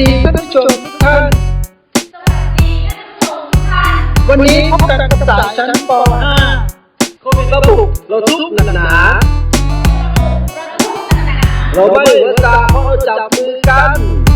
ดีท่านผู้ชมทุกท่าน สวัสดีท่านผู้ชมทุกท่าน วันนี้พบกันกับสายชั้นป .5 โควิดระบุเราทุกข์หนักหนา เราไม่เหมือนตาเพราะเราจับมือกัน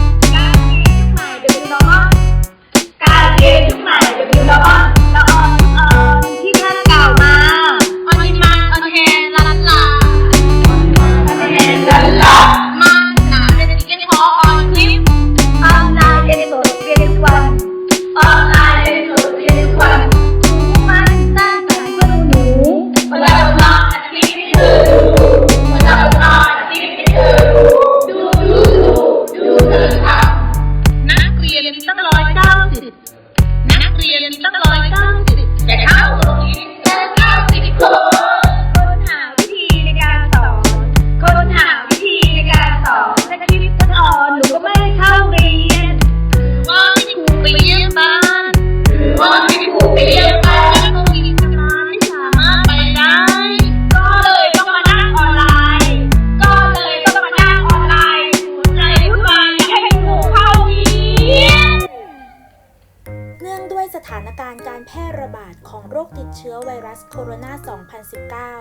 ระบาดของโรคติดเชื้อไวรัสโคโรนา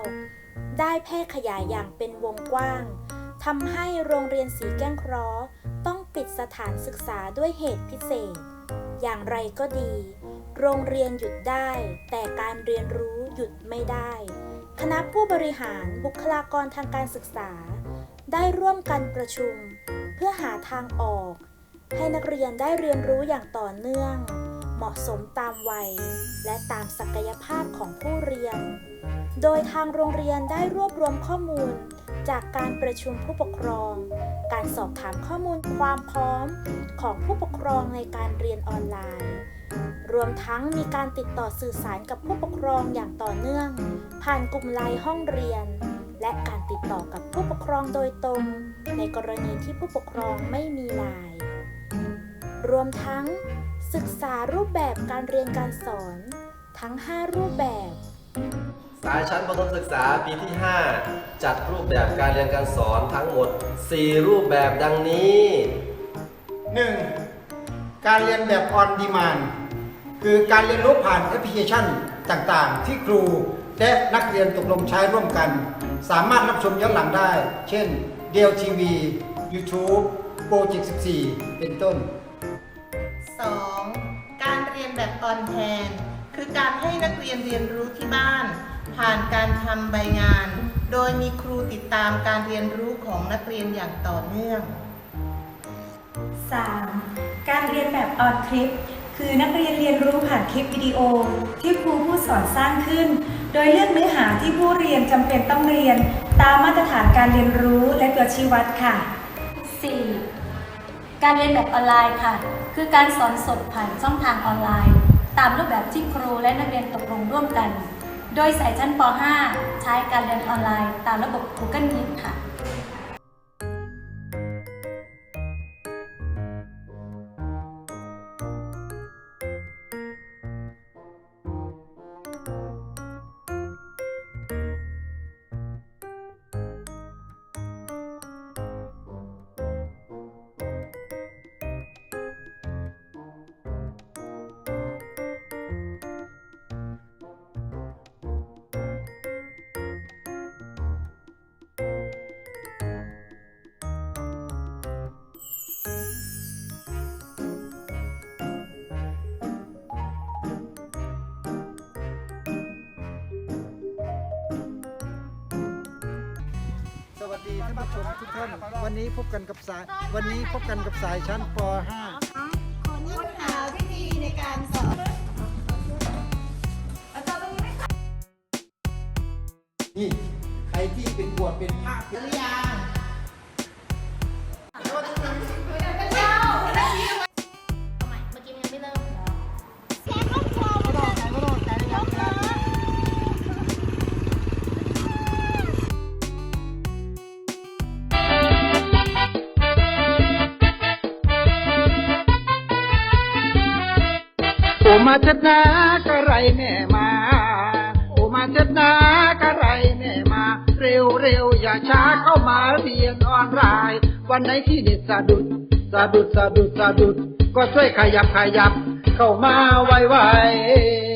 2019 ได้แพร่ขยายอย่างเป็นวงกว้างทำให้โรงเรียนสีแก้งคราะห์ต้องปิดสถานศึกษาด้วยเหตุพิเศษ อย่างไรก็ดี โรงเรียนหยุดได้ แต่การเรียนรู้หยุดไม่ได้ คณะผู้บริหารบุคลากรทางการศึกษา ได้ร่วมกันประชุม เพื่อหาทางออก ให้นักเรียนได้เรียนรู้อย่างต่อเนื่อง เหมาะสมตามวัย และตามศักยภาพของผู้เรียน โดยทางโรงเรียนได้รวบรวมข้อมูล จากการประชุมผู้ปกครอง การสอบถามข้อมูลความพร้อมของผู้ปกครองในการเรียนออนไลน์ รวมทั้งมีการติดต่อสื่อสารกับผู้ปกครองอย่างต่อเนื่อง ผ่านกลุ่มไลน์ห้องเรียน และการติดต่อกับผู้ปกครองโดยตรง ในกรณีที่ผู้ปกครองไม่มีไลน์รวมทั้ง ศึกษารูปแบบการเรียนการสอน ทั้ง 5 รูปแบบ สายชั้นประถมศึกษาปีที่ 5 จัดรูปแบบการเรียนการสอนทั้งหมด 4 รูปแบบดังนี้ 1. การเรียนแบบออนดีมานคือการเรียนรู้ผ่านแอปพลิเคชันต่างๆ ที่ครูและนักเรียนตกลงใช้ร่วมกัน สามารถรับชมย้อนหลังได้ เช่นเดียวทีวี YouTube โปรเจกต์14 เป็นต้น 2. การเรียนแบบออนแทน คือการให้นักเรียนเรียนรู้ที่บ้าน ผ่านการทำใบงาน โดยมีครูติดตามการเรียนรู้ของนักเรียนอย่างต่อเนื่อง 3. การเรียนแบบออนคลิป คือนักเรียนเรียนรู้ผ่านคลิปวิดีโอ ที่ครูผู้สอนสร้างขึ้น โดยเลือกเนื้อหาที่ผู้เรียนจำเป็นต้องเรียน ตามมาตรฐานการเรียนรู้และตัวชี้วัดค่ะ 4. การเรียนแบบออนไลน์ค่ะ คือการสอนสดผ่านช่องทางออนไลน์ ตามรูปแบบที่ครูและนักเรียนตกลงร่วมกัน โดยสายชั้นป .5 ใช้การเรียนออนไลน์ ตามระบบ Google Meet ค่ะ ผู้ชมทุกท่าน วันนี้พบกันกับสาย วันนี้พบกันกับสายชั้นปนี่ใครที่เป็นบวชเป็นพระเป็น .5 โอมาเถิดนากะไรแม่มา โอมาเถิดนากะไรแม่มา เร็วเร็วอย่าช้าเข้ามาเรียนออนไลน์วันไหนที่เด็ดสะดุดสะดุดสะดุดสะดุด ก็ช่วยขยับขยับ เข้ามาไวๆ